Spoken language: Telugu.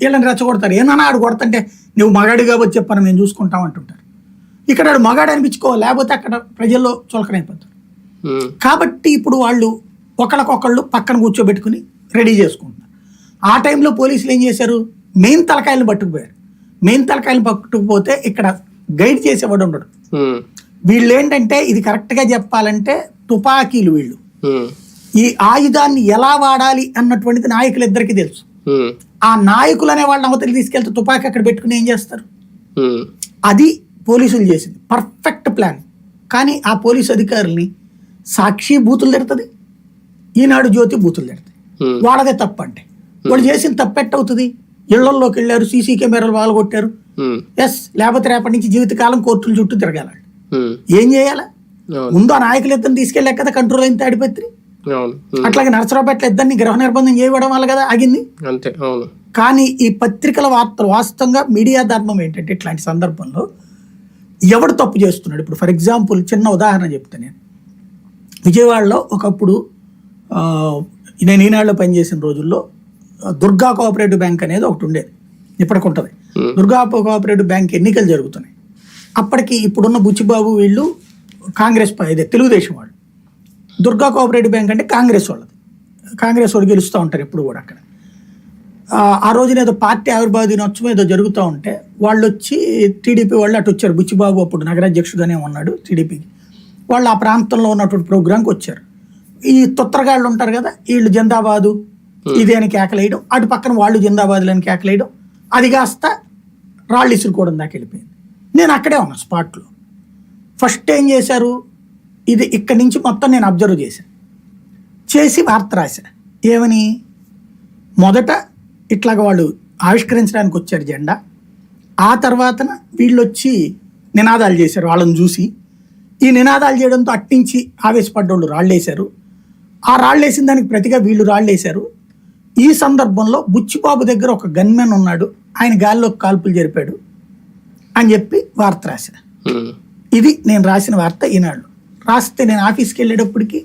వీళ్ళని రెచ్చగొడతారు. ఏమన్నా ఆడు కొడతంటే నువ్వు మగాడిగా వచ్చి చెప్పను మేము చూసుకుంటాం అంటుంటారు. ఇక్కడ ఆడు మగాడు అనిపించుకో లేకపోతే అక్కడ ప్రజల్లో చులకనైపోతారు కాబట్టి ఇప్పుడు వాళ్ళు ఒకళ్ళకొకళ్ళు పక్కన కూర్చోబెట్టుకుని రెడీ చేసుకుంటున్నారు. ఆ టైంలో పోలీసులు ఏం చేశారు? మెయిన్ తలకాయలను పట్టుకుపోయారు. మెయిన్ తలకాయలు పట్టుకుపోతే ఇక్కడ గైడ్ చేసేవాడు ఉండడు. వీళ్ళు ఏంటంటే ఇది కరెక్ట్గా చెప్పాలంటే తుపాకీలు వీళ్ళు. ఈ ఆయుధాన్ని ఎలా వాడాలి అన్నటువంటిది నాయకులిద్దరికీ తెలుసు. ఉమ్, ఆ నాయకులు అనే వాళ్ళని అవతలి తీసుకెళ్తే తుపాకీ అక్కడ పెట్టుకుని ఏం చేస్తారు? అది పోలీసులు చేసింది. Perfect plan. కానీ ఆ పోలీసు అధికారుల్ని సాక్షి బూతులు తిడుతుంది. ఈనాడు జ్యోతి బూతులు తిడుతుంది. వాళ్ళదే తప్పు అంటే వాళ్ళు చేసిన తప్పెట్ అవుతుంది ఇళ్ళలోకి వెళ్ళారు సీసీ కెమెరాలు వాళ్ళు కొట్టారు ఎస్ లేకపోతే రేపటి నుంచి జీవితకాలం కోర్టుల చుట్టూ తిరగాలి ఉమ్, ఏం చేయాలా? ముందు ఆ నాయకులు ఇద్దరిని తీసుకెళ్ళాక కదా కంట్రోల్ అయింది తాడిపత్రి? అట్లాగే నరసరావుపేటలో ఇద్దరిని గృహ నిర్బంధం చేయడం వల్ల కదా ఆగింది? అంతే అవును. కానీ ఈ పత్రికల వార్తలు వాస్తవంగా మీడియా ధర్మం ఏంటంటే ఇట్లాంటి సందర్భంలో ఎవడు తప్పు చేస్తున్నాడు? ఇప్పుడు ఫర్ ఎగ్జాంపుల్ చిన్న ఉదాహరణ చెప్తాను నేను. విజయవాడలో ఒకప్పుడు నేను ఈనాడులో పనిచేసిన రోజుల్లో దుర్గా కోఆపరేటివ్ బ్యాంక్ అనేది ఒకటి ఉండేది ఇప్పటికి ఉంటుంది. దుర్గా కోఆపరేటివ్ బ్యాంక్ ఎన్నికలు జరుగుతున్నాయి. అప్పటికి ఇప్పుడున్న బుచ్చిబాబు వీళ్ళు కాంగ్రెస్ ప- ఇదే తెలుగుదేశం వాళ్ళు. దుర్గా కోఆపరేటివ్ బ్యాంక్ అంటే కాంగ్రెస్ వాళ్ళది. కాంగ్రెస్ వాళ్ళు గెలుస్తూ ఉంటారు ఎప్పుడు కూడా అక్కడ. ఆ, రోజున ఏదో పార్టీ ఆవిర్భావ దినోత్సవం ఏదో జరుగుతూ ఉంటే వాళ్ళు వచ్చి టీడీపీ వాళ్ళు అటు వచ్చారు. బుచ్చిబాబు అప్పుడు నగరాధ్యక్షుడుగానే ఉన్నాడు టీడీపీకి వాళ్ళు ఆ ప్రాంతంలో ఉన్నటువంటి ప్రోగ్రాంకి వచ్చారు. ఈ తొత్తరగాళ్ళు ఉంటారు కదా వీళ్ళు జిందాబాదు ఇదే అని కేకలేయడం. అటు పక్కన వాళ్ళు జిందాబాదులు అని కేకలేయడం. అది కాస్త రాళ్ళు ఇసురుకోవడం దాకా వెళ్ళిపోయింది. నేను అక్కడే ఉన్నా స్పాట్లో. ఫస్ట్ ఏం చేశారు? ఇది ఇక్కడి నుంచి మొత్తం నేను అబ్జర్వ్ చేశాను చేసి వార్త రాశా. ఏమని? మొదట ఇట్లాగ వాళ్ళు ఆవిష్కరించడానికి వచ్చారు జెండా. ఆ తర్వాతన వీళ్ళు వచ్చి నినాదాలు చేశారు వాళ్ళని చూసి. ఈ నినాదాలు చేయడంతో అట్టించి ఆవేశపడ్డోళ్ళు రాళ్ళేశారు. ఆ రాళ్ళేసిన దానికి ప్రతిగా వీళ్ళు రాళ్ళేశారు. ఈ సందర్భంలో బుచ్చిబాబు దగ్గర ఒక గన్మెన్ ఉన్నాడు. ఆయన గాల్లోకి కాల్పులు జరిపాడు. అని చెప్పి వార్త రాశా. ఇది నేను రాసిన వార్త ఈనాడు. రాస్తే నేను ఆఫీస్కి వెళ్ళేటప్పటికి